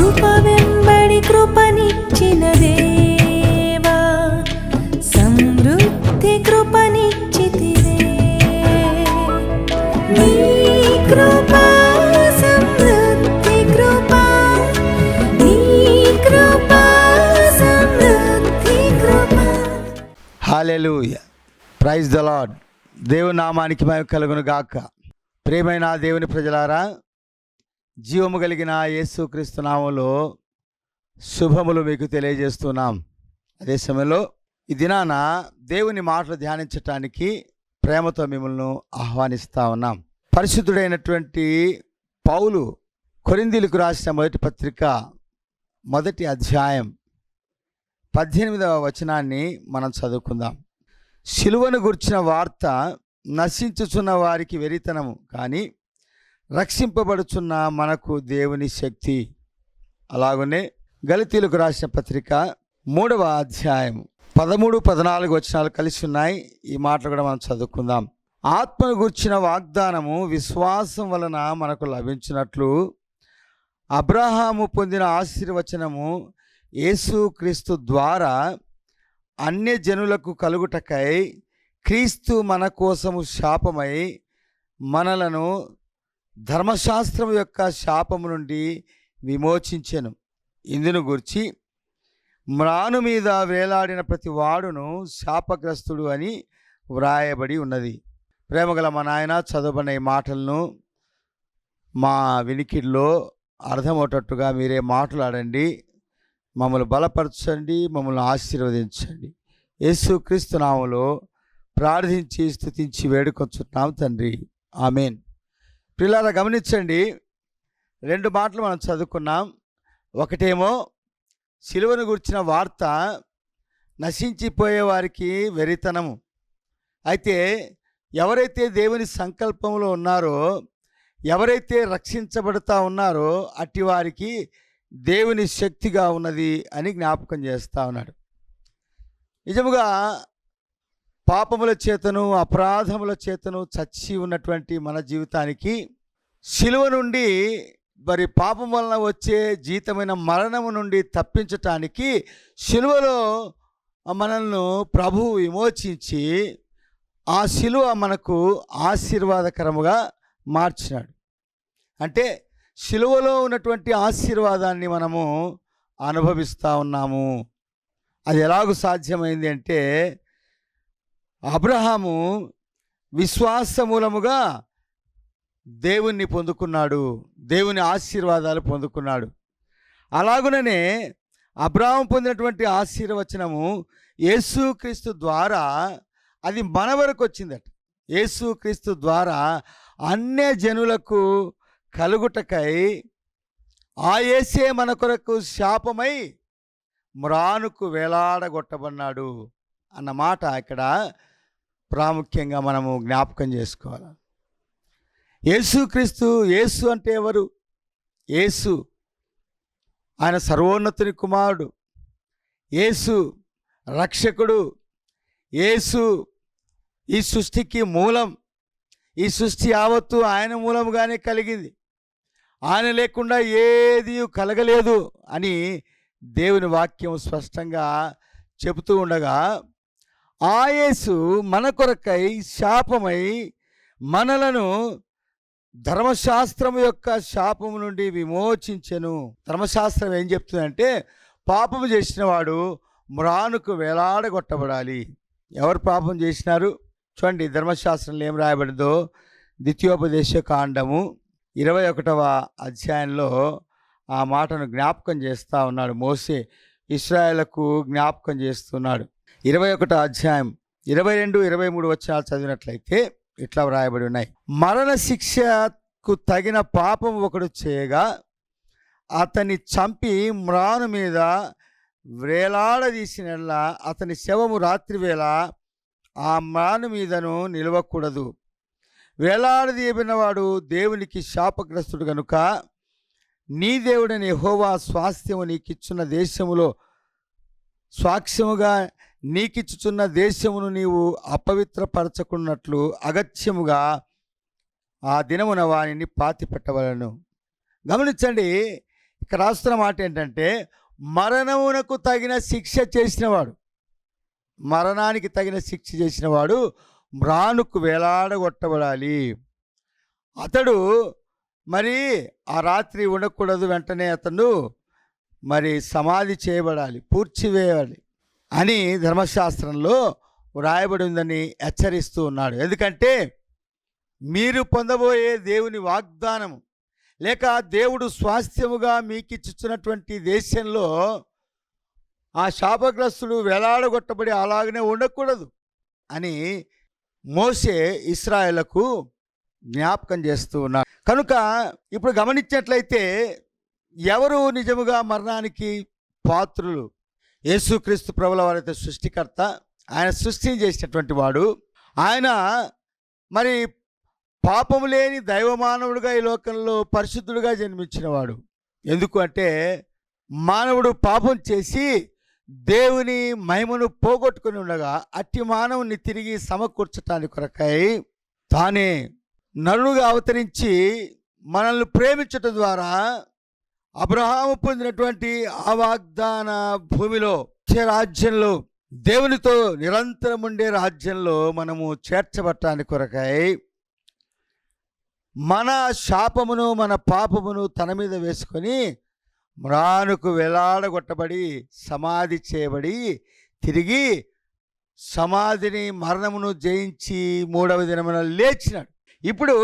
కృప వెంబడి కృపనిచ్చిన దేవా సమృద్ధి కృపనిచ్చితివే. నీ కృప సమృద్ధి కృప నీ కృప సమృద్ధి కృప. ప్రైజ్ ద లాడ్ దేవుని నామానికి మేము కలుగును గాక. ప్రేమైన దేవుని ప్రజలారా జీవము కలిగిన యేసుక్రీస్తు నామంలో శుభములు మీకు తెలియజేస్తున్నాం. అదే సమయంలో ఈ దినాన దేవుని మాటలు ధ్యానించటానికి ప్రేమతో మిమ్మల్ని ఆహ్వానిస్తా ఉన్నాం. పరిశుద్ధుడైనటువంటి పౌలు కొరిందీలకు రాసిన మొదటి పత్రిక మొదటి అధ్యాయం పద్దెనిమిదవ వచనాన్ని మనం చదువుకుందాం. శిలువను గుర్చిన వార్త నశించుచున్న వారికి వెరితనము. కానీ రక్షింపబడుచున్న మనకు దేవుని శక్తి. అలాగనే గలితీలకు రాసిన పత్రిక మూడవ అధ్యాయం పదమూడు పద్నాలుగు వచనాలు కలిసి ఉన్నాయి. ఈ మాటలు కూడా మనం చదువుకుందాం. ఆత్మను గుర్చిన వాగ్దానము విశ్వాసం వలన మనకు లభించినట్లు అబ్రహాము పొందిన ఆశీర్వచనము యేసుక్రీస్తు ద్వారా అన్య జనులకు కలుగుటకై క్రీస్తు మన కోసము శాపమై మనలను ధర్మశాస్త్రం యొక్క శాపము నుండి విమోచించెను. ఇందును గురించి మ్రాను మీద వేలాడిన ప్రతి వాడును శాపగ్రస్తుడు అని వ్రాయబడి ఉన్నది. ప్రేమగల మా నాయన చదువుబడిన ఈ మాటలను మా వినికిడిలో అర్థమవుటట్టుగా మీరే మాట్లాడండి. మమ్మల్ని బలపరచండి మమ్మల్ని ఆశీర్వదించండి. యేసు క్రీస్తునామలో ప్రార్థించి స్థుతించి వేడుకొచ్చున్నాం తండ్రి. ఆమెన్. పిల్లల గమనించండి. రెండు మాటలు మనం చదువుకున్నాం. ఒకటేమో సిలువను గురించిన వార్త నశించిపోయే వారికి వెరితనము. అయితే ఎవరైతే దేవుని సంకల్పంలో ఉన్నారో ఎవరైతే రక్షించబడుతూ ఉన్నారో అట్టి వారికి దేవుని శక్తిగా ఉన్నది అని జ్ఞాపకం చేస్తూ ఉన్నాడు. నిజముగా పాపముల చేతను అపరాధముల చేతను చచ్చి ఉన్నటువంటి మన జీవితానికి శిలువ నుండి మరి పాపం వలన వచ్చే జీతమైన మరణము నుండి తప్పించటానికి శిలువలో మనల్ని ప్రభు విమోచించి ఆ శిలువ మనకు ఆశీర్వాదకరముగా మార్చినాడు. అంటే శిలువలో ఉన్నటువంటి ఆశీర్వాదాన్ని మనము అనుభవిస్తూ ఉన్నాము. అది ఎలాగూ సాధ్యమైంది అంటే అబ్రహాము విశ్వాస మూలముగా దేవుణ్ణి పొందుకున్నాడు దేవుని ఆశీర్వాదాలు పొందుకున్నాడు. అలాగుననే అబ్రాహం పొందినటువంటి ఆశీర్వచనము యేసుక్రీస్తు ద్వారా అది మన వరకు వచ్చిందట. యేసుక్రీస్తు ద్వారా అన్య జనులకు కలుగుటకై ఆ యేసే మన కొరకు శాపమై మ్రానుకు వేలాడగొట్టబన్నాడు అన్నమాట ఇక్కడ ప్రాముఖ్యంగా మనము జ్ఞాపకం చేసుకోవాలి. యేసుక్రీస్తు యేసు అంటే ఎవరు? యేసు. ఆయన సర్వోన్నతుని కుమారుడు. యేసు రక్షకుడు. యేసు ఈ సృష్టికి మూలం. ఈ సృష్టి యావత్తు ఆయన మూలముగానే కలిగింది. ఆయన లేకుండా ఏది కలగలేదు అని దేవుని వాక్యం స్పష్టంగా చెబుతూ ఉండగా ఆయేసు మన కొరకై శాపమై మనలను ధర్మశాస్త్రం యొక్క శాపము నుండి విమోచించెను. ధర్మశాస్త్రం ఏం చెప్తుందంటే పాపము చేసిన వాడు మ్రానుకు వేలాడగొట్టబడాలి. ఎవరు పాపం చేసినారు? చూడండి ధర్మశాస్త్రంలో ఏం రాయబడిందో. ద్వితీయోపదేశ కాండము ఇరవై ఒకటవ అధ్యాయంలో ఆ మాటను జ్ఞాపకం చేస్తూ ఉన్నాడు మోసే. ఇస్రాయలకు జ్ఞాపకం చేస్తున్నాడు. ఇరవై ఒకటో అధ్యాయం ఇరవై రెండు ఇరవై మూడు వచ్చాలు చదివినట్లయితే ఇట్లా వ్రాయబడి ఉన్నాయి. మరణ శిక్షకు తగిన పాపం ఒకడు చేయగా అతన్ని చంపి మ్రాను మీద వేలాడదీసిన అతని శవము రాత్రివేళ ఆ మ్రాను మీదను నిలవకూడదు. వేలాడదీయబడినవాడు దేవునికి శాపగ్రస్తుడు కనుక నీ దేవుడని హోవా స్వాస్థ్యము నీకిచ్చున్న దేశములో స్వాక్ష్యముగా నీకిచ్చుచున్న దేశమును నీవు అపవిత్రపరచకున్నట్లు అగత్యముగా ఆ దినమున వానిని పాతి పెట్టవలను గమనించండి ఇక్కడ రాస్తున్న మాట ఏంటంటే మరణమునకు తగిన శిక్ష చేసినవాడు మరణానికి తగిన శిక్ష చేసినవాడు మ్రానుకు వేలాడగొట్టబడాలి. అతడు మరి ఆ రాత్రి ఉండకూడదు వెంటనే అతను మరి సమాధి చేయబడాలి పూడ్చివేయాలి. అని ధర్మశాస్త్రంలో వ్రాయబడి ఉందని హెచ్చరిస్తూ ఉన్నాడు. ఎందుకంటే మీరు పొందబోయే దేవుని వాగ్దానము లేక దేవుడు స్వాస్థ్యముగా మీకు ఇచ్చుచున్నటువంటి దేశంలో ఆ శాపగ్రస్తుడు వేలాడగొట్టబడి అలాగనే ఉండకూడదు అని మోసే ఇస్రాయలకు జ్ఞాపకం చేస్తూ ఉన్నాడు. కనుక ఇప్పుడు గమనించినట్లయితే ఎవరు నిజముగా మరణానికి పాత్రులు? యేసుక్రీస్తు ప్రభుల వారైతే సృష్టికర్త. ఆయన సృష్టి చేసినటువంటి వాడు. ఆయన మరి పాపము లేని దైవమానవుడుగా ఈ లోకంలో పరిశుద్ధుడుగా జన్మించినవాడు ఎందుకు అంటే మానవుడు పాపం చేసి దేవుని మహిమను పోగొట్టుకుని ఉండగా అట్టి మానవుని తిరిగి సమకూర్చటానికి కొరకై తానే నరుడుగా అవతరించి మనల్ని ప్రేమించటం ద్వారా అబ్రహాము పొందినటువంటి ఆ వాగ్దాన భూమిలో వచ్చే రాజ్యంలో దేవునితో నిరంతరం ఉండే రాజ్యంలో మనము చేర్చబట్టానికి కొరకై మన శాపమును మన పాపమును తన మీద వేసుకొని మ్రానుకు వేలాడగొట్టబడి సమాధి చేయబడి తిరిగి సమాధిని మరణమును జయించి మూడవ దినమున లేచినాడు. ఇప్పుడు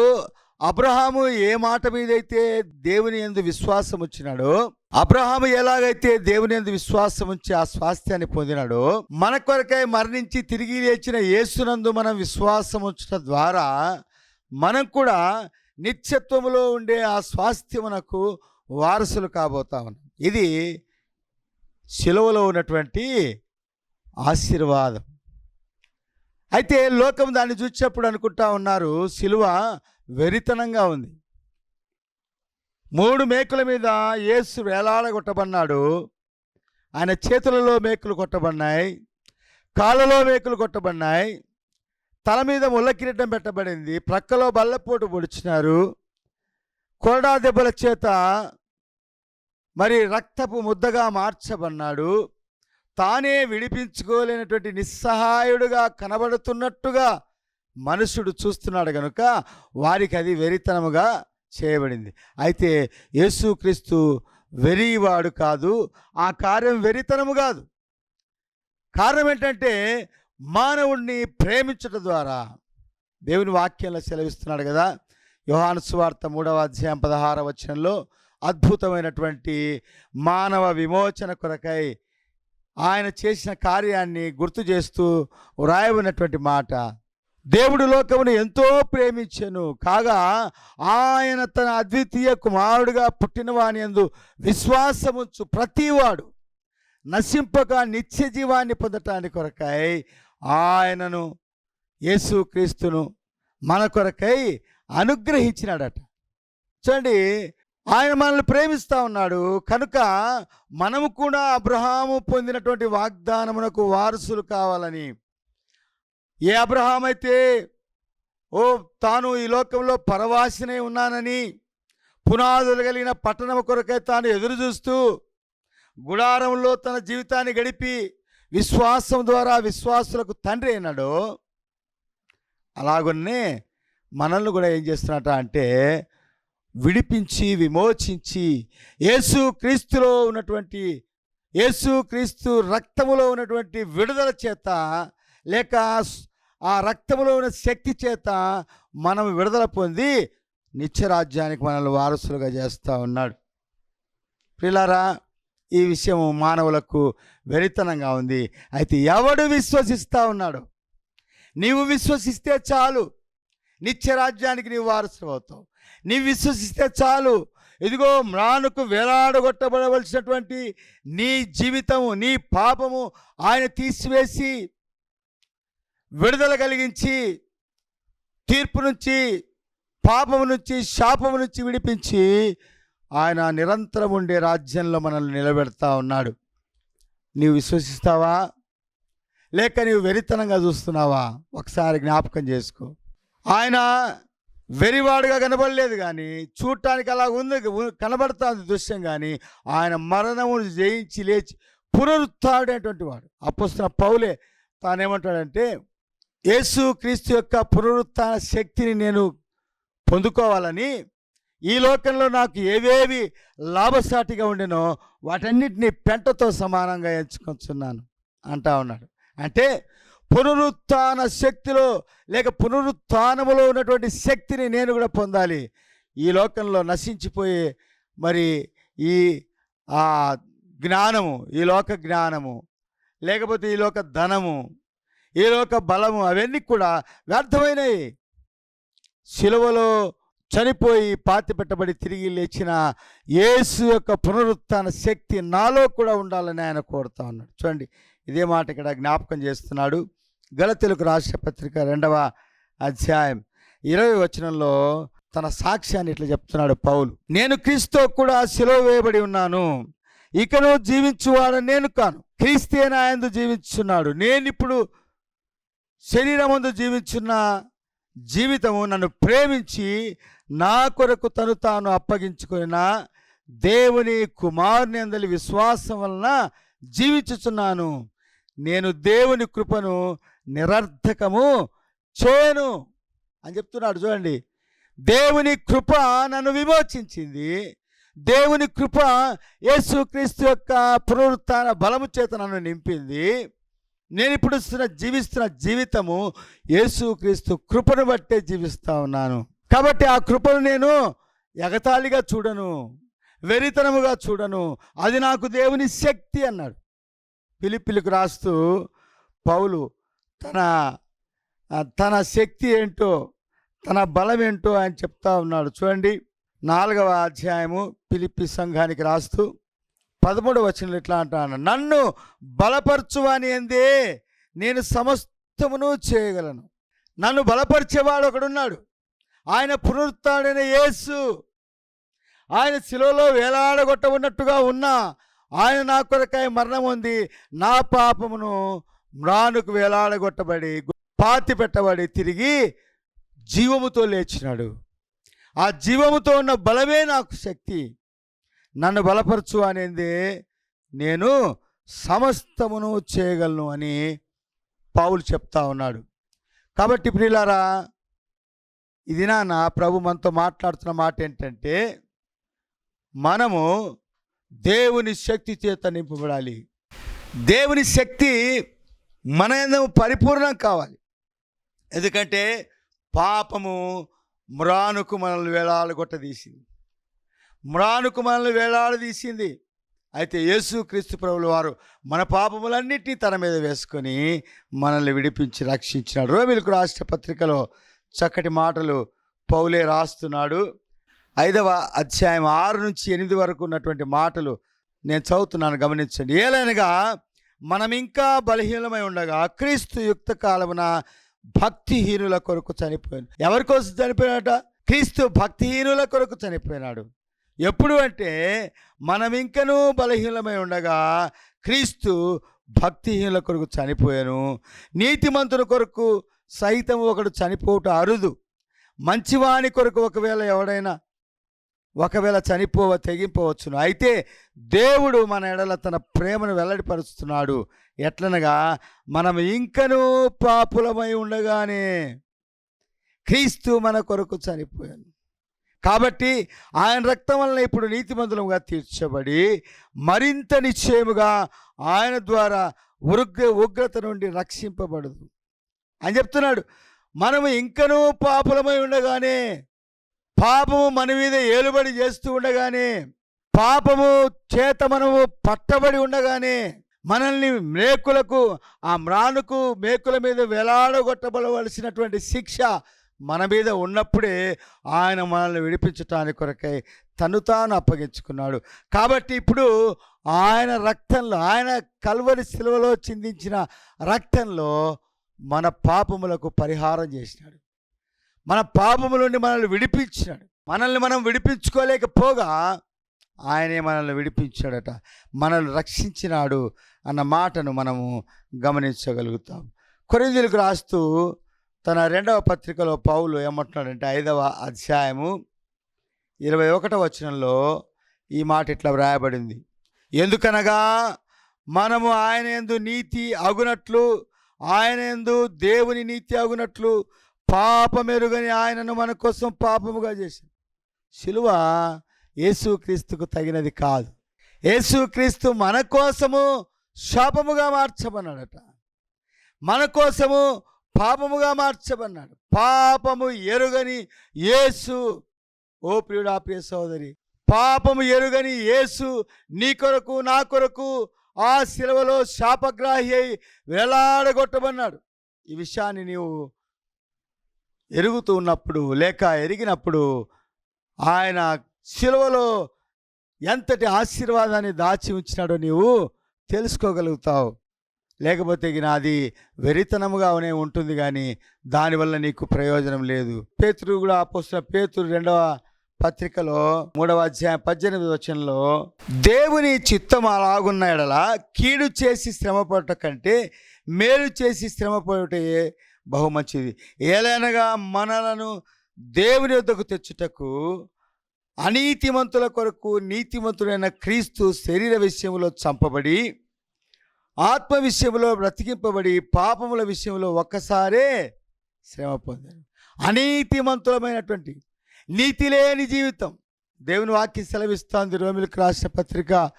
అబ్రహాము ఏ మాట మీదైతే దేవుని ఎందు విశ్వాసం వచ్చినాడో అబ్రహాము ఎలాగైతే దేవుని ఎందు విశ్వాసం ఉంచి ఆ స్వాస్థ్యాన్ని పొందినాడో మన కొరకై మరణించి తిరిగి లేచిన యేసునందు మనం విశ్వాసం ఉంచడం ద్వారా మనం కూడా నిత్యత్వములో ఉండే ఆ స్వాస్థ్యమునకు వారసులు కాబోతా ఉన్నాం. ఇది శిలువలో ఉన్నటువంటి ఆశీర్వాదం. అయితే లోకం దాన్ని చూసినప్పుడు అనుకుంటా ఉన్నారు శిలువ వెరితనంగా ఉంది. మూడు మేకుల మీద యేసు వేలాడగొట్టబడినాడు. ఆయన చేతులలో మేకులు కొట్టబడినాయి. కాళ్ళలో మేకులు కొట్టబడినాయి. తల మీద ముళ్ళ కిరీటం పెట్టబడింది. ప్రక్కలో బల్లపోటు పొడిచినారు. కొరడా దెబ్బల చేత మరి రక్తపు ముద్దగా మార్చబడినాడు. తానే విడిపించుకోలేనటువంటి నిస్సహాయుడుగా కనబడుతున్నట్టుగా మనుషుడు చూస్తున్నాడు కనుక వారికి అది వెరితనముగా చేయబడింది. అయితే యేసుక్రీస్తు వెరివాడు కాదు ఆ కార్యం వెరితనము కాదు. కారణం ఏంటంటే మానవుణ్ణి ప్రేమించడం ద్వారా దేవుని వాక్యంలో సెలవిస్తున్నాడు కదా యోహాను సువార్త మూడవ అధ్యాయం పదహార వచనంలో అద్భుతమైనటువంటి మానవ విమోచన కొరకై ఆయన చేసిన కార్యాన్ని గుర్తు చేస్తూ వ్రాయబడినటువంటి మాట. దేవుడు లోకమును ఎంతో ప్రేమించెను. కాగా ఆయన తన అద్వితీయ కుమారుడుగా పుట్టిన వాని యందు విశ్వాసముంచు ప్రతివాడు నశింపక నిత్య జీవాన్ని పొందటానికి కొరకై ఆయనను యేసుక్రీస్తును మన కొరకై అనుగ్రహించినాడట. చూడండి ఆయన మనల్ని ప్రేమిస్తూ ఉన్నాడు. కనుక మనము కూడా అబ్రహాము పొందినటువంటి వాగ్దానమునకు వారసులు కావాలని ఏ అబ్రహాం అయితే ఓ తాను ఈ లోకంలో పరవాసినే ఉన్నానని పునాదులు కలిగిన పట్టణం కొరకై తాను ఎదురు చూస్తూ గుడారంలో తన జీవితాన్ని గడిపి విశ్వాసం ద్వారా విశ్వాసులకు తండ్రి అయినాడు అలాగున్నే మనల్ని కూడా ఏం చేస్తున్నట అంటే విడిపించి విమోచించి యేసు క్రీస్తులో ఉన్నటువంటి యేసు క్రీస్తు రక్తములో ఉన్నటువంటి విడుదల చేత లేక ఆ రక్తంలో ఉన్న శక్తి చేత మనం విడుదల పొంది నిత్యరాజ్యానికి మనల్ని వారసులుగా చేస్తూ ఉన్నాడు. పిల్లరా ఈ విషయం మానవులకు వెరితనంగా ఉంది. అయితే ఎవడు విశ్వసిస్తూ ఉన్నాడు? నీవు విశ్వసిస్తే చాలు. నిత్యరాజ్యానికి నీవు వారసులు అవుతావు నీవు విశ్వసిస్తే చాలు. ఇదిగో మ్రానుకు వేలాడగొట్టబడవలసినటువంటి నీ జీవితము నీ పాపము ఆయన తీసివేసి విడుదల కలిగించి తీర్పు నుంచి పాపం నుంచి శాపము నుంచి విడిపించి ఆయన నిరంతరం ఉండే రాజ్యంలో మనల్ని నిలబెడతా ఉన్నాడు. నీవు విశ్వసిస్తావా? లేక నీవు వెరితనంగా చూస్తున్నావా? ఒకసారి జ్ఞాపకం చేసుకో. ఆయన వెరివాడుగా కనబడలేదు కానీ చూడటానికి అలా ఉంది కనబడుతుంది దృశ్యం కానీ ఆయన మరణమును జయించి లేచి పునరుత్డేటువంటి వాడు. అప్పుస్తున్న పౌలే తానేమంటాడంటే యేసు క్రీస్తు యొక్క పునరుత్థాన శక్తిని నేను పొందుకోవాలని ఈ లోకంలో నాకు ఏవేవి లాభసాటిగా ఉండినో వాటన్నిటిని పెంటతో సమానంగా ఎంచుకొచ్చున్నాను అంటా ఉన్నాడు. అంటే పునరుత్థాన శక్తిలో లేక పునరుత్థానములో ఉన్నటువంటి శక్తిని నేను కూడా పొందాలి. ఈ లోకంలో నశించిపోయే మరి ఈ జ్ఞానము ఈ లోక జ్ఞానము లేకపోతే ఈ లోక ధనము ఈలోక బలము అవన్నీ కూడా వ్యర్థమైనవి శిలవలో చనిపోయి పాతి పెట్టబడి తిరిగి లేచిన యేసు యొక్క పునరుత్థాన శక్తి నాలో కూడా ఉండాలని ఆయన కోరుతా ఉన్నాడు. చూడండి ఇదే మాట ఇక్కడ జ్ఞాపకం చేస్తున్నాడు. గలతెలుగు రాష్ట్ర పత్రిక రెండవ అధ్యాయం ఇరవై వచనంలో తన సాక్ష్యాన్ని ఇట్లా చెప్తున్నాడు పౌలు. నేను క్రీస్తు కూడా శిలవ వేయబడి ఉన్నాను. ఇకను జీవించువాడని నేను కాను. క్రీస్తే నాయందు జీవించున్నాడు నేను ఇప్పుడు శరీరమందు జీవించున్న జీవితము నన్ను ప్రేమించి నా కొరకు తను తాను అప్పగించుకున్న దేవుని కుమారుని అందలి విశ్వాసం వలన జీవించుచున్నాను. నేను దేవుని కృపను నిరర్థకము చేయను అని చెప్తున్నాడు చూడండి. దేవుని కృప నన్ను విమోచించింది. దేవుని కృప యేసుక్రీస్తు యొక్క పునరుత్న బలము చేత నన్ను నింపింది. నేను ఇప్పుడు జీవిస్తున్న జీవితము యేసుక్రీస్తు కృపను బట్టే జీవిస్తూ ఉన్నాను. కాబట్టి ఆ కృపను నేను ఎగతాళిగా చూడను వెరితనముగా చూడను. అది నాకు దేవుని శక్తి అన్నాడు. పిలిపిలికి రాస్తూ పౌలు తన తన శక్తి ఏంటో తన బలం ఏంటో ఆయన చెప్తా ఉన్నాడు. చూడండి నాలుగవ అధ్యాయము పిలిపి సంఘానికి రాస్తూ పదమూడు వచ్చిన ఇట్లా అంటాను నన్ను బలపరచువాని ఎందే? నేను సమస్తమును చేయగలను. నన్ను బలపరిచేవాడు ఒకడున్నాడు. ఆయన పునరుత్డైన యేసు. ఆయన శిలోలో వేలాడగొట్ట ఉన్నట్టుగా ఉన్నా ఆయన నా కొరకాయ మరణం ఉంది నా పాపమును మ్రానుకు వేలాడగొట్టబడి పాతి పెట్టబడి తిరిగి జీవముతో లేచినాడు. ఆ జీవముతో ఉన్న బలమే నాకు శక్తి. నన్ను బలపరచు అనేది నేను సమస్తమును చేయగలను అని పావులు చెప్తా ఉన్నాడు. కాబట్టి ప్రియులారా ఇది నా ప్రభు మనతో మాట్లాడుతున్న మాట ఏంటంటే మనము దేవుని శక్తి చేత నింపబడాలి. దేవుని శక్తి మన పరిపూర్ణం కావాలి. ఎందుకంటే పాపము మ్రానుకు మనల్ని వేలాడగొట్టదీసింది మ్రానుకు మనల్ని వేలాడదీసింది. అయితే యేసు క్రీస్తు ప్రభుల వారు మన పాపములన్నిటినీ తన మీద వేసుకొని మనల్ని విడిపించి రక్షించినాడు. రోమిలకు రాష్ట్ర పత్రికలో చక్కటి మాటలు పౌలే రాస్తున్నాడు. ఐదవ అధ్యాయం ఆరు నుంచి ఎనిమిది వరకు ఉన్నటువంటి మాటలు నేను చదువుతున్నాను గమనించండి. ఏలైనగా మనం ఇంకా బలహీనమై ఉండగా క్రీస్తు యుక్త కాలమున భక్తిహీనుల కొరకు చనిపోయాను ఎవరి కోసం చనిపోయినట క్రీస్తు భక్తిహీనుల కొరకు చనిపోయినాడు. ఎప్పుడు అంటే మనం ఇంకనూ బలహీనమై ఉండగా క్రీస్తు భక్తిహీనుల కొరకు చనిపోయాను. నీతిమంతుల కొరకు సైతం ఒకడు చనిపోవటం అరుదు. మంచివాని కొరకు ఒకవేళ ఎవడైనా ఒకవేళ చనిపోవ తెగింపవచ్చును. అయితే దేవుడు మన ఎడల తన ప్రేమను వెల్లడిపరుస్తున్నాడు. ఎట్లనగా మనం ఇంకనూ పాపులమై ఉండగానే క్రీస్తు మన కొరకు చనిపోయాను. కాబట్టి ఆయన రక్తం వలన ఇప్పుడు నీతిమంతులముగా తీర్చబడి మరింత నిశ్చయముగా ఆయన ద్వారా ఉగ్ర ఉగ్రత నుండి రక్షింపబడదు. అని చెప్తున్నాడు. మనము ఇంకనూ పాపులమై ఉండగానే పాపము మన మీద ఏలుబడి చేస్తూ ఉండగానే పాపము చేత మనము పట్టబడి ఉండగానే మనల్ని మేకులకు ఆ మ్రానుకు మేకుల మీద వేలాడగొట్టబడవలసినటువంటి శిక్ష మన మీద ఉన్నప్పుడే ఆయన మనల్ని విడిపించటానికి కొరకై తను తాను అప్పగించుకున్నాడు. కాబట్టి ఇప్పుడు ఆయన రక్తంలో ఆయన కల్వరి శిలువలో చిందించిన రక్తంలో మన పాపములకు పరిహారం చేసినాడు. మన పాపము నుండి మనల్ని విడిపించినాడు. మనల్ని మనం విడిపించుకోలేకపోగా ఆయనే మనల్ని విడిపించాడట. మనల్ని రక్షించినాడు అన్న మాటను మనము గమనించగలుగుతాం. కొరిందులకు రాస్తూ తన రెండవ పత్రికలో పౌలు ఏమంటున్నాడంటే ఐదవ అధ్యాయము ఇరవై ఒకటవ వచనంలో ఈ మాట ఇట్లా వ్రాయబడింది. ఎందుకనగా మనము ఆయన ఎందు నీతి అగునట్లు ఆయన ఎందు దేవుని నీతి అగునట్లు పాపమెరుగని ఆయనను మన కోసం పాపముగా చేసింది శిలువ యేసుక్రీస్తుకు తగినది కాదు. యేసుక్రీస్తు మన కోసము శాపముగా మార్చమన్నాడట మన కోసము పాపముగా మార్చబన్నాడు పాపము ఎరుగని యేసు ఓ ప్రియుడా ప్రియ సోదరి పాపము ఎరుగని యేసు నీ కొరకు నా కొరకు ఆ శిలవలో శాపగ్రాహి అయి వేలాడగొట్టబన్నాడు ఈ విషయాన్ని నీవు ఎరుగుతూ ఉన్నప్పుడు లేక ఎరిగినప్పుడు ఆయన శిలువలో ఎంతటి ఆశీర్వాదాన్ని దాచి ఉంచినాడో నీవు తెలుసుకోగలుగుతావు. లేకపోతే నాది వెరితనముగానే ఉంటుంది కానీ దానివల్ల నీకు ప్రయోజనం లేదు. పేతురు కూడా పోస్తున్న పేతురు రెండవ పత్రికలో మూడవ అధ్యాయం పద్దెనిమిది వచనంలో దేవుని చిత్తం అలాగున్న ఎడల కీడు చేసి శ్రమపడట కంటే మేలు చేసి శ్రమపడటే బహుమంచిది ఏలైనగా మనలను దేవుని వద్దకు తెచ్చుటకు అనీతిమంతుల కొరకు నీతిమంతుడైన క్రీస్తు శరీర విషయంలో చంపబడి ఆత్మ విషయంలో బ్రతికింపబడి పాపముల విషయంలో ఒక్కసారే శ్రమ పొందారు. అనీతిమంతులమైనటువంటి నీతి లేని జీవితం. దేవుని వాక్యం సెలవిస్తోంది రోమిలకు రాసిన పత్రిక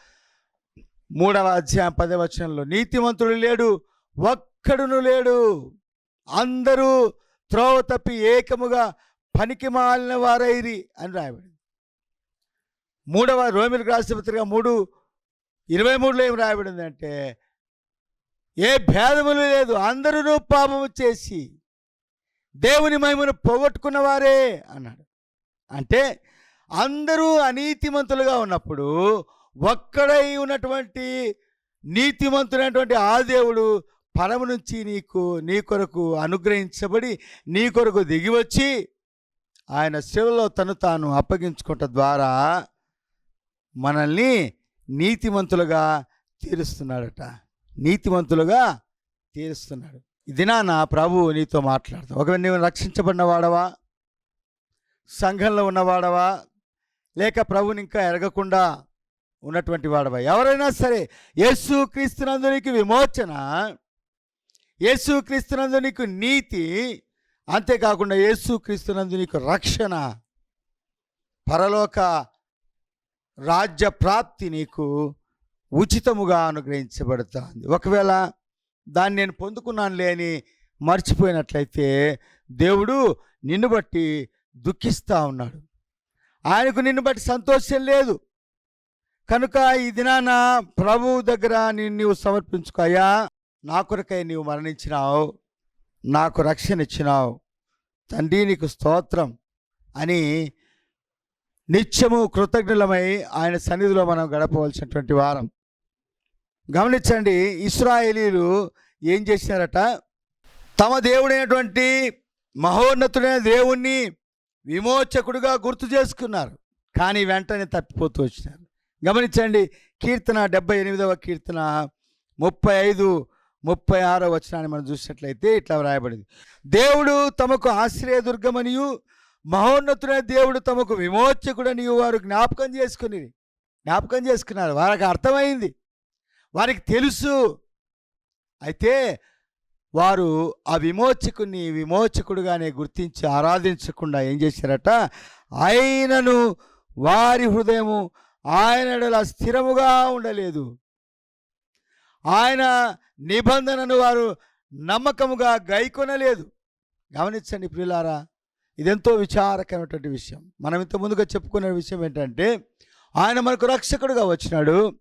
మూడవ అధ్యాయం పదవచనంలో నీతిమంతుడు లేడు ఒక్కడును లేడు. అందరూ త్రోవ తప్పి ఏకముగా పనికి మాలిన వారైరి అని రాయబడింది. మూడవ రోమిలకు రాసిన పత్రిక మూడు ఇరవై మూడులో ఏం రాయబడింది అంటే ఏ భేదములు లేదు అందరూ పాపము చేసి దేవుని మహిమను పోగొట్టుకున్న వారే అన్నాడు. అంటే అందరూ అనీతిమంతులుగా ఉన్నప్పుడు ఒక్కడై ఉన్నటువంటి నీతిమంతుడైనటువంటి ఆ దేవుడు పరము నుంచి నీకు నీ కొరకు అనుగ్రహించబడి నీ కొరకు దిగివచ్చి ఆయన శివలో తను తాను అప్పగించుకుంట ద్వారా మనల్ని నీతిమంతులుగా తీరుస్తున్నాడట. నీతివంతులుగా తీరుస్తున్నాడు. దినాన నా ప్రభు నీతో మాట్లాడతావు ఒకవేళ నీవు రక్షించబడిన వాడవా? సంఘంలో ఉన్నవాడవా లేక ప్రభుని ఇంకా ఎరగకుండా ఉన్నటువంటి వాడవా? ఎవరైనా సరే యేసు క్రీస్తునందు నీకు విమోచన యేసు క్రీస్తునందు నీకు నీతి అంతేకాకుండా యేసు క్రీస్తునందు నీకు రక్షణ పరలోక రాజ్య ప్రాప్తి నీకు ఉచితముగా అనుగ్రహించబడుతుంది. ఒకవేళ దాన్ని నేను పొందుకున్నాను లేని మర్చిపోయినట్లయితే దేవుడు నిన్ను బట్టి దుఃఖిస్తూ ఉన్నాడు. ఆయనకు నిన్ను బట్టి సంతోషం లేదు. కనుక ఈ దినాన ప్రభువు దగ్గర నిన్ను నీవు సమర్పించుకోయా నా కొరకై నీవు మరణించినావు. నాకు రక్షణ ఇచ్చినావు. తండ్రి నీకు స్తోత్రం అని నిత్యము కృతజ్ఞులమై ఆయన సన్నిధిలో మనం గడపవలసినటువంటి వారం. గమనించండి ఇస్రాయేలీలు ఏం చేసినారట? తమ దేవుడైనటువంటి మహోన్నతుడైన దేవుణ్ణి విమోచకుడుగా గుర్తు చేసుకున్నారు. కానీ వెంటనే తప్పిపోతూ వచ్చినారు. గమనించండి కీర్తన డెబ్బై ఎనిమిదవ కీర్తన ముప్పై ఐదు ముప్పై ఆరో వచనాన్ని మనం చూసినట్లయితే ఇట్లా వ్రాయబడింది. దేవుడు తమకు ఆశ్రయదుర్గమనియు మహోన్నతుడైన దేవుడు తమకు విమోచకుడని వారు జ్ఞాపకం చేసుకుని జ్ఞాపకం చేసుకున్నారు. వారికి అర్థమైంది. వారికి తెలుసు. అయితే వారు ఆ విమోచకుని విమోచకుడుగానే గుర్తించి ఆరాధించకుండా ఏం చేశారట? ఆయనను వారి హృదయము ఆయన స్థిరముగా ఉండలేదు. ఆయన నిబంధనను వారు నమ్మకముగా గైకొనలేదు. గమనించండి ప్రియులారా ఇదెంతో విచారకరమైనటువంటి విషయం. మనం ఇంత ముందుగా చెప్పుకునే విషయం ఏంటంటే ఆయన మనకు రక్షకుడుగా వచ్చినాడు.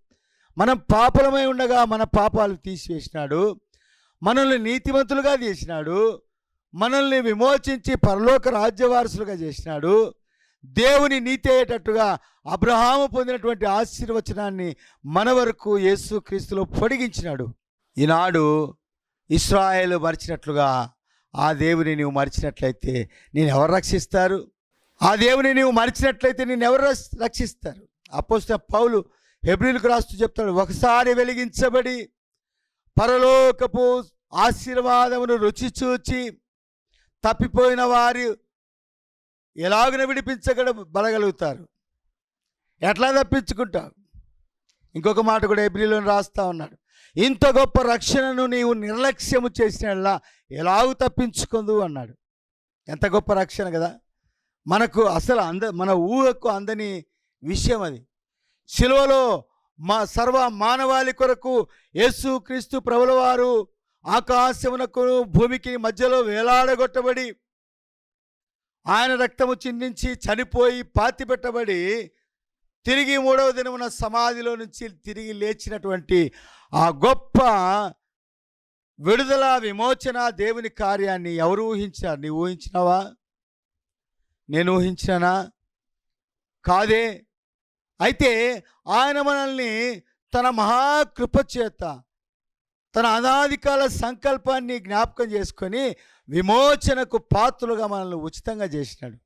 మనం పాపలమై ఉండగా మన పాపాలు తీసివేసినాడు మనల్ని నీతిమంతులుగా చేసినాడు మనల్ని విమోచించి పరలోక రాజ్యవారసులుగా చేసినాడు. దేవుని నీతి అయ్యేటట్టుగా అబ్రహాము పొందినటువంటి ఆశీర్వచనాన్ని మన వరకు యేసు క్రీస్తులో పొడిగించినాడు. ఈనాడు ఇస్రాయేల్ మరిచినట్లుగా ఆ దేవుని నీవు మరిచినట్లయితే నేను ఎవరు రక్షిస్తారు? ఆ దేవుని నీవు మరిచినట్లయితే నేను ఎవరు రక్షిస్తారు? అపోజిట్ పౌలు హెబ్రిల్కు రాస్తూ చెప్తాడు ఒకసారి వెలిగించబడి పరలోకపు ఆశీర్వాదమును రుచి చూచి తప్పిపోయిన వారు ఎలాగన విడిపించగడ బలగలుగుతారు. ఎట్లా తప్పించుకుంటావు? ఇంకొక మాట కూడా ఏప్రిల్లో రాస్తా ఉన్నాడు ఇంత గొప్ప రక్షణను నీవు నిర్లక్ష్యము చేసినలా ఎలాగూ తప్పించుకుందు? అన్నాడు. ఎంత గొప్ప రక్షణ కదా! మనకు అసలు అంద మన ఊహకు అందని విషయం అది. శిలువలో మా సర్వ మానవాళి కొరకు యేసు క్రీస్తు ప్రభులవారు ఆకాశమునకు భూమికి మధ్యలో వేలాడగొట్టబడి ఆయన రక్తము చిందించి చనిపోయి పాతిపెట్టబడి తిరిగి మూడవ దినమున సమాధిలో నుంచి తిరిగి లేచినటువంటి ఆ గొప్ప విడుదల విమోచన దేవుని కార్యాన్ని ఎవరు ఊహించారు నీ ఊహించినావా? నేను ఊహించానా కాదే. అయితే ఆయన మనల్ని తన మహాకృపచేత తన అనాధికాల సంకల్పాన్ని జ్ఞాపకం చేసుకొని విమోచనకు పాత్రలుగా మనల్ని ఉచితంగా చేసినాడు.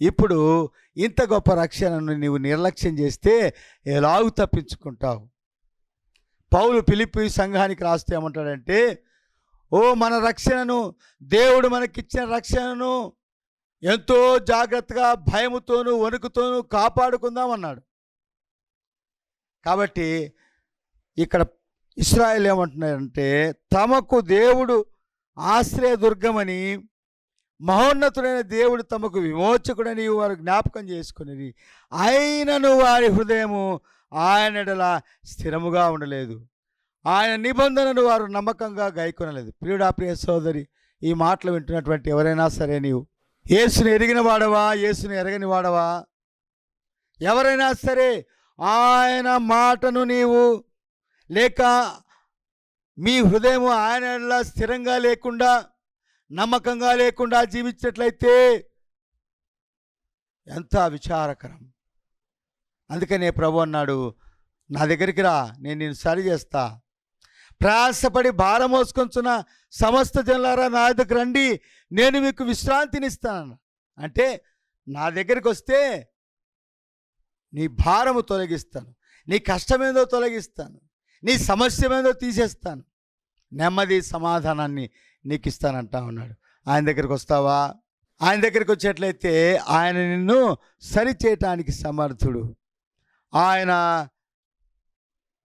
ఇప్పుడు ఇంత గొప్ప రక్షణను నీవు నిర్లక్ష్యం చేస్తే ఎలాగూ తప్పించుకుంటావు? పౌలు పిలిపి సంఘానికి రాస్తే ఏమంటాడంటే ఓ మన రక్షణను దేవుడు మనకిచ్చిన రక్షణను ఎంతో జాగ్రత్తగా భయముతోనూ వణుకుతోనూ కాపాడుకుందామన్నాడు కాబట్టి ఇక్కడ ఇస్రాయల్ ఏమంటున్నారంటే తమకు దేవుడు ఆశ్రయదుర్గమని మహోన్నతుడైన దేవుడు తమకు విమోచకుడని వారు జ్ఞాపకం చేసుకునేది ఆయనను వారి హృదయము ఆయనడలా స్థిరముగా ఉండలేదు. ఆయన నిబంధనను వారు నమ్మకంగా గైకొనలేదు. ప్రియుడా ప్రియ సోదరి ఈ మాటలు వింటున్నటువంటి ఎవరైనా సరే నీవు యేసుని ఎరిగిన వాడవా? యేసుని ఎరగని వాడవా? ఎవరైనా సరే ఆయన మాటను నీవు లేక మీ హృదయం ఆయన స్థిరంగా లేకుండా నమ్మకంగా లేకుండా జీవించినట్లయితే ఎంత విచారకరం. అందుకనే ప్రభు అన్నాడు నా దగ్గరికి రా నేను నేను సరి చేస్తా. ప్రయాసపడి భారం మోసుకొంచున్న సమస్త జనులారా నా దగ్గర రండి నేను మీకు విశ్రాంతినిస్తాను అంటే నా దగ్గరికి వస్తే నీ భారము తొలగిస్తాను. నీ కష్టమేందో తొలగిస్తాను. నీ సమస్య ఏదో తీసేస్తాను. నెమ్మది సమాధానాన్ని నీకు ఇస్తానంటా ఉన్నాడు. ఆయన దగ్గరికి వస్తావా? ఆయన దగ్గరికి వచ్చేట్లయితే ఆయన నిన్ను సరి చేయటానికి సమర్థుడు. ఆయన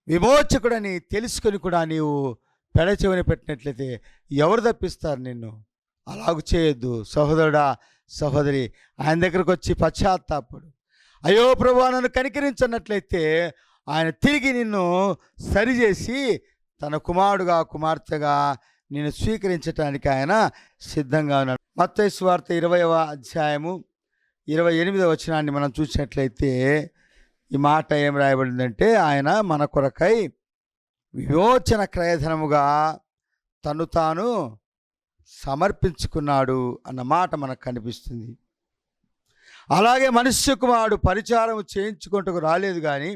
విమోచకుడని తెలుసుకొని కూడా నీవు పెడచెవిని పెట్టినట్లయితే ఎవరు తప్పిస్తారు నిన్ను? అలాగ చేయొద్దు. సహోదరుడా సహోదరి ఆయన దగ్గరకు వచ్చి పశ్చాత్తాపడు. అయ్యో ప్రభా నన్ను కనికరించన్నట్లయితే ఆయన తిరిగి నిన్ను సరిచేసి తన కుమారుడుగా కుమార్తెగా నేను స్వీకరించటానికి ఆయన సిద్ధంగా ఉన్నాడు. మత్తయి వార్త ఇరవైవ అధ్యాయము ఇరవై ఎనిమిదవ వచనాన్ని మనం చూసినట్లయితే ఈ మాట ఏం రాయబడిందంటే ఆయన మన కొరకై విమోచన క్రయధనముగా తను తాను సమర్పించుకున్నాడు అన్న మాట మనకు కనిపిస్తుంది. అలాగే మనుష్య కుమారుడు పరిచారం చేయించుకుంటకు రాలేదు కానీ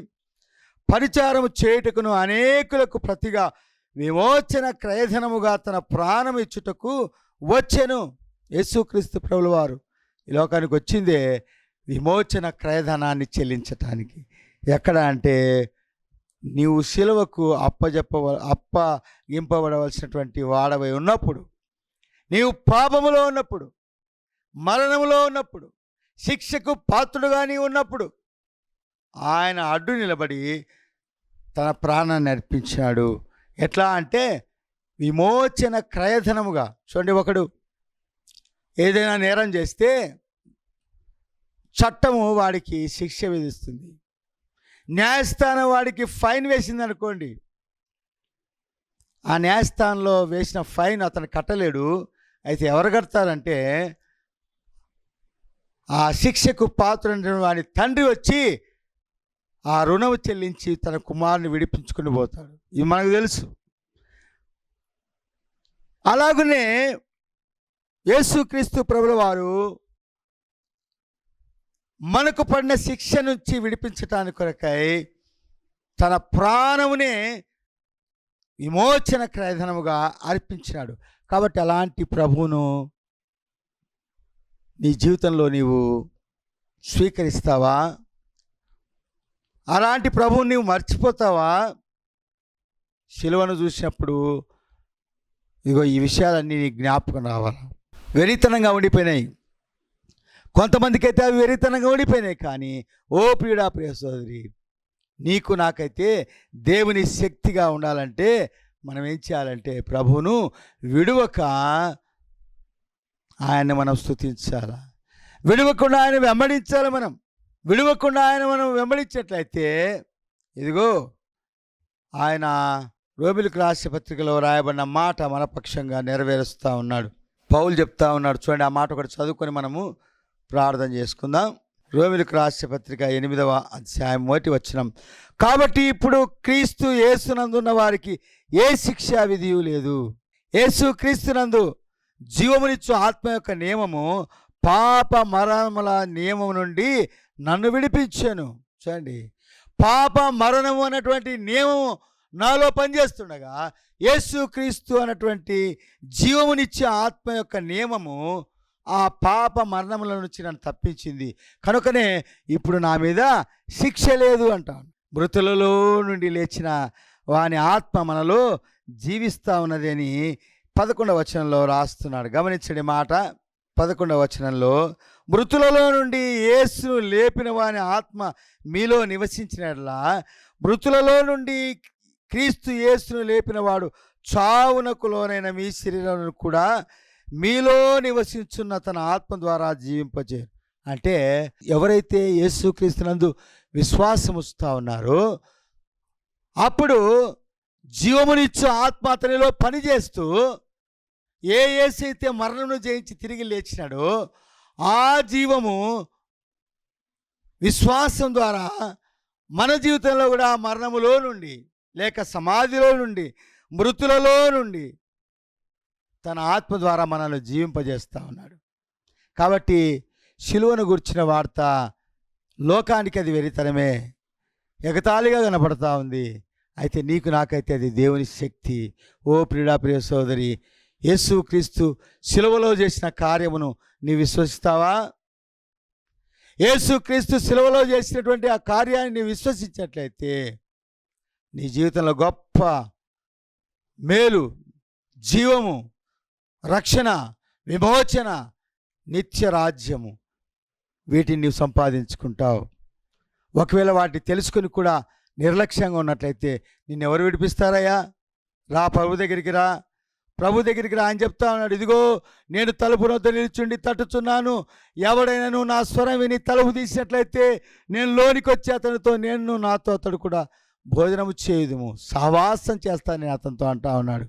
పరిచారం చేయుటకును అనేకులకు ప్రతిగా విమోచన క్రయధనముగా తన ప్రాణం ఇచ్చుటకు వచ్చెను. యేసుక్రీస్తు ప్రభుల వారు ఈ లోకానికి వచ్చిందే విమోచన క్రయధనాన్ని చెల్లించటానికి. ఎక్కడ అంటే నీవు శిలువకు అప్పజెప్ప అప్పగింపబడవలసినటువంటి వాడవై ఉన్నప్పుడు నీవు పాపములో ఉన్నప్పుడు మరణములో ఉన్నప్పుడు శిక్షకు పాత్రుడుగాని ఉన్నప్పుడు ఆయన అడ్డు నిలబడి తన ప్రాణాన్ని అర్పించాడు. ఎట్లా అంటే విమోచన క్రయధనముగా. చూడండి ఒకడు ఏదైనా నేరం చేస్తే చట్టము వాడికి శిక్ష విధిస్తుంది. న్యాయస్థానం వాడికి ఫైన్ వేసింది అనుకోండి ఆ న్యాయస్థానంలో వేసిన ఫైన్ అతను కట్టలేడు. అయితే ఎవరు కడతారంటే ఆ శిక్షకు పాత్ర వాని తండ్రి వచ్చి ఆ రుణము చెల్లించి తన కుమారుని విడిపించుకుని పోతాడు. ఇది మనకు తెలుసు. అలాగనే యేసుక్రీస్తు ప్రభుల వారు మనకు పడిన శిక్ష నుంచి విడిపించటానికి కొరకై తన ప్రాణమునే విమోచన క్రయధనముగా అర్పించినాడు. కాబట్టి అలాంటి ప్రభువును నీ జీవితంలో నీవు స్వీకరిస్తావా? అలాంటి ప్రభువుని నీవు మర్చిపోతావా? శిలువను చూసినప్పుడు ఇగో ఈ విషయాలన్నీ నీ జ్ఞాపకం రావాలి? వెరితనంగా ఉండిపోయినాయి. కొంతమందికైతే అవి వెరితనంగా ఉండిపోయినాయి కానీ ఓ ప్రియుడా ప్రియ సోదరి నీకు నాకైతే దేవుని శక్తిగా ఉండాలంటే మనం ఏం చేయాలంటే ప్రభువును విడువక ఆయన్ని మనం స్థుతించాలా విడవకుండా ఆయన వెంబడించాలి మనం? విడవకుండా ఆయన మనం వెంబడించేట్లయితే ఇదిగో ఆయన రోమిలకు రాష్ట్ర పత్రికలో రాయబడిన మాట మన పక్షంగా నెరవేరుస్తూ ఉన్నాడు. పౌలు చెప్తా ఉన్నాడు. చూడండి ఆ మాట ఒకటి చదువుకొని మనము ప్రార్థన చేసుకుందాం. రోమిలకు రాష్ట్ర పత్రిక ఎనిమిదవ అధ్యాయం మొదటి వచ్చినం కాబట్టి ఇప్పుడు క్రీస్తు యేసునందున్న వారికి ఏ శిక్షా విధియు లేదు. యేసు క్రీస్తునందు జీవమునిచ్చు ఆత్మ యొక్క నియమము పాప మరణముల నియమం నుండి నన్ను విడిపించాను. చూడండి. పాప మరణము అన్నటువంటి నియమము నాలో పనిచేస్తుండగా యేసుక్రీస్తు అనేటువంటి అన్నటువంటి జీవమునిచ్చే ఆత్మ యొక్క నియమము ఆ పాప మరణముల నుంచి నన్ను తప్పించింది. కనుకనే ఇప్పుడు నా మీద శిక్ష లేదు అంటాను మృతులలో నుండి లేచిన వాని ఆత్మ మనలో జీవిస్తూ ఉన్నదని పదకొండవ వచనంలో రాస్తున్నాడు. గమనించండి మాట. పదకొండవ వచనంలో మృతులలో నుండి ఏసును లేపిన వాని ఆత్మ మీలో నివసించినట్లా మృతులలో నుండి క్రీస్తు యేసును లేపినవాడు చావునకు లోనైన మీ శరీరాలను కూడా మీలో నివసించున్న తన ఆత్మ ద్వారా జీవింపజేయరు అంటే ఎవరైతే యేసుక్రీస్తునందు విశ్వాసం వస్తూ ఉన్నారో అప్పుడు జీవమునిచ్చు ఆత్మ అతనిలో పనిచేస్తూ ఏ ఏసైతే మరణను జయించి తిరిగి లేచినాడో ఆ జీవము విశ్వాసం ద్వారా మన జీవితంలో కూడా మరణములో నుండి లేక సమాధిలో నుండి మృతులలో నుండి తన ఆత్మ ద్వారా మనల్ని జీవింపజేస్తూ ఉన్నాడు. కాబట్టి శిలువను గుర్చిన వార్త లోకానికి అది వెరితనమే. ఎగతాళిగా కనపడతా ఉంది. అయితే నీకు నాకైతే అది దేవుని శక్తి. ఓ ప్రియుడా ప్రియ సోదరి యేసు క్రీస్తు శిలువలో చేసిన కార్యమును నీ విశ్వసిస్తావా? యేసు క్రీస్తు చేసినటువంటి ఆ కార్యాన్ని నీ విశ్వసించినట్లయితే నీ జీవితంలో గొప్ప మేలు జీవము రక్షణ విమోచన నిత్య రాజ్యము వీటిని నీవు సంపాదించుకుంటావు. ఒకవేళ వాటిని తెలుసుకుని కూడా నిర్లక్ష్యంగా ఉన్నట్లయితే నిన్నెవరు విడిపిస్తారయ్యా? రా పరువు దగ్గరికి రా. ప్రభు దగ్గరికి రా అని చెప్తా ఉన్నాడు. ఇదిగో నేను తలుపు నొద్ద నిల్చుండి తట్టుచున్నాను. ఎవడైనాను నా స్వరం విని తలుపు తీసినట్లయితే నేను లోనికి వచ్చి అతనితో నేను నాతో అతడు కూడా భోజనము చేయుదుము. సహవాసం చేస్తాను నేను అతనితో అంటా ఉన్నాడు.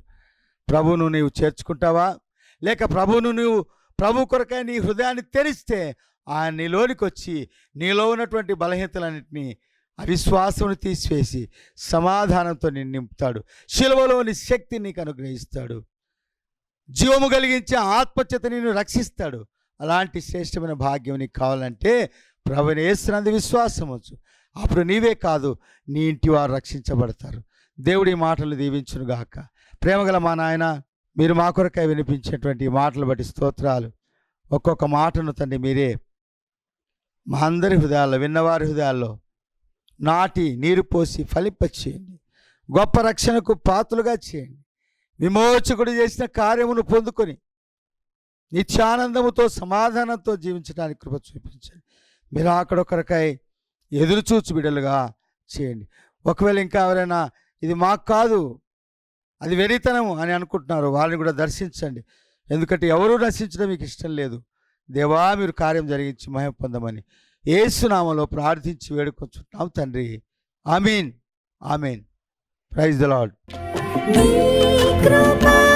ప్రభును నీవు చేర్చుకుంటావా? లేక ప్రభును నువ్వు ప్రభు కొరకై నీ హృదయాన్ని తెరిస్తే ఆ నీలోనికి వచ్చి నీలో ఉన్నటువంటి బలహీనతలన్నింటినీ అవిశ్వాసమును తీసివేసి సమాధానంతో నిన్ను నింపుతాడు. శిలువలోని శక్తిని నీకు అనుగ్రహిస్తాడు. జీవము కలిగించే ఆత్మచేత నిన్ను రక్షిస్తాడు. అలాంటి శ్రేష్టమైన భాగ్యం నీకు కావాలంటే ప్రభుని వేస్తున్నది విశ్వాసం వచ్చు అప్పుడు నీవే కాదు నీ ఇంటి వారు రక్షించబడతారు. దేవుడి మాటలు దీవించునుగాక ప్రేమగల మా నాయన మీరు మా కొరకై వినిపించేటువంటి మాటలు బట్టి స్తోత్రాలు. ఒక్కొక్క మాటను తండ్రి మీరే మా అందరి హృదయాల్లో విన్నవారి హృదయాల్లో నాటి నీరు పోసి ఫలింపచేయండి. గొప్ప రక్షణకు పాత్రలుగా చేయండి. విమోచకుడు చేసిన కార్యమును పొందుకొని నిత్యానందముతో సమాధానంతో జీవించడానికి కృప చూపించండి. మీరు అక్కడొకరికై ఎదురు చూచు బిడలుగా చేయండి. ఒకవేళ ఇంకా ఎవరైనా ఇది మాకు కాదు అది వెరితనము అని అనుకుంటున్నారు వారిని కూడా దర్శించండి. ఎందుకంటే ఎవరూ నశించడం మీకు ఇష్టం లేదు. దేవా మీరు కార్యం జరిగించి మహిమ పొందమని ఏసునామలో ప్రార్థించి వేడుకొచ్చుంటాం తండ్రి. Amen. Amen. Praise the Lord grama